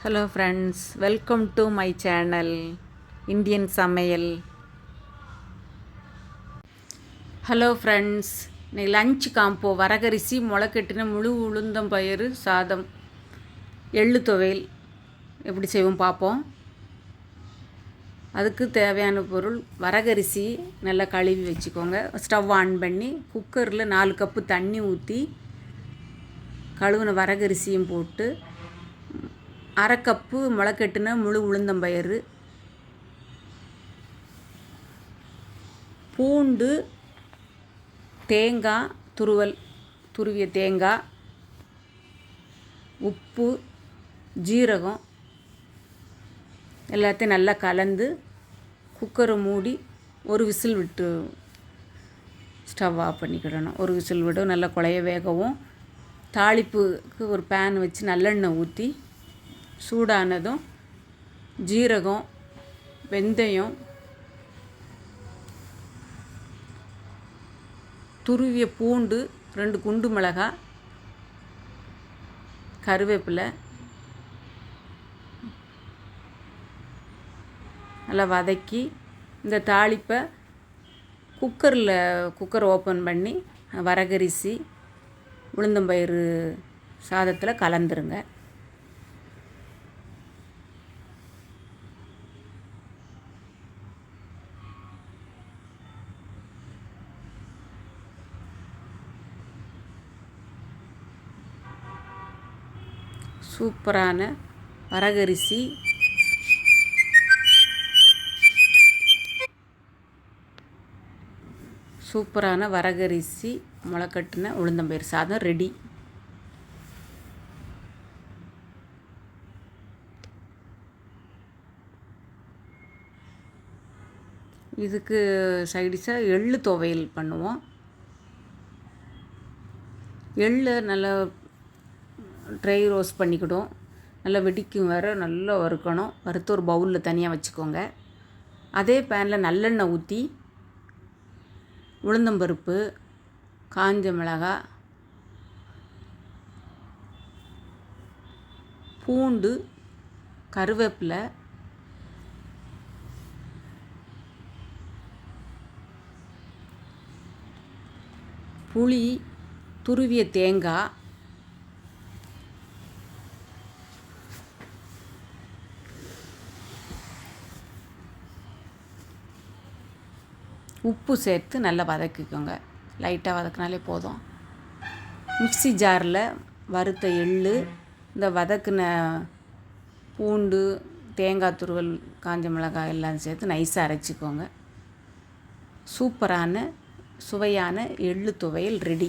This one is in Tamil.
Hello friends welcome to my channel Indian சமையல் ஹலோ ஃப்ரெண்ட்ஸ் இன்றைக்கி லஞ்ச் காம்போ வரகரிசி முளைக்கட்டின முழு உளுந்தம் பயிறு சாதம் எள்ளு துவையல். எப்படி செய்வோம் பார்ப்போம். அதுக்கு தேவையான பொருள் வரகரிசி நல்லா கழுவி வச்சுக்கோங்க. ஸ்டவ் ஆன் பண்ணி குக்கரில் நாலு கப்பு தண்ணி ஊற்றி கழுவின வரகரிசியும் போட்டு அரை கப்பு முளைக்கட்டின முழு உளுந்தம்பயிறு பூண்டு தேங்காய் துருவல் துருவிய தேங்காய் உப்பு ஜீரகம் எல்லாத்தையும் நல்லா கலந்து குக்கரை மூடி ஒரு விசில் விட்டு ஸ்டவ் ஆஃப் பண்ணிக்கிடணும். ஒரு விசில் விடும் நல்லா குழைய வேகவும் தாளிப்புக்கு ஒரு பேன் வச்சு நல்லெண்ணெய் ஊற்றி சூடானதும் ஜீரகம் வெந்தயம் துருவிய பூண்டு ரெண்டு குண்டு மிளகாய் கருவேப்பிலை நல்லா வதக்கி இந்த தாளிப்பை குக்கரில் குக்கர் ஓப்பன் பண்ணி வரகரிசி உளுந்தம்பயிறு சாதத்தில் கலந்துருங்க. சூப்பரான வரகரிசி சூப்பரான வரகரிசி முளைக்கட்டின உளுந்தம்பயிர் சாதம் ரெடி இதுக்கு சைடிஷாக எள்ளு துவையல் பண்ணுவோம். எள்ளு நல்லா ட்ரை ரோஸ்ட் பண்ணிக்கிடும் நல்லா வெடிக்கும் வேறு நல்லா வறுக்கணும். வறுத்து ஒரு பவுலில் தனியாக வச்சுக்கோங்க. அதே பேனில் நல்லெண்ணெய் ஊற்றி உளுந்தம்பருப்பு காஞ்ச மிளகாய் பூண்டு கருவேப்பிலை புளி துருவிய தேங்காய் உப்பு சேர்த்து நல்லா வதக்கிக்கோங்க. லைட்டாக வதக்கினாலே போதும். மிக்சி ஜாரில் வறுத்த எள் இந்த வதக்கின பூண்டு தேங்காய் துருவல் காஞ்ச மிளகாய் எல்லாம் சேர்த்து நைஸாக அரைச்சிக்கோங்க. சூப்பரான சுவையான எள்ளு துவையல் ரெடி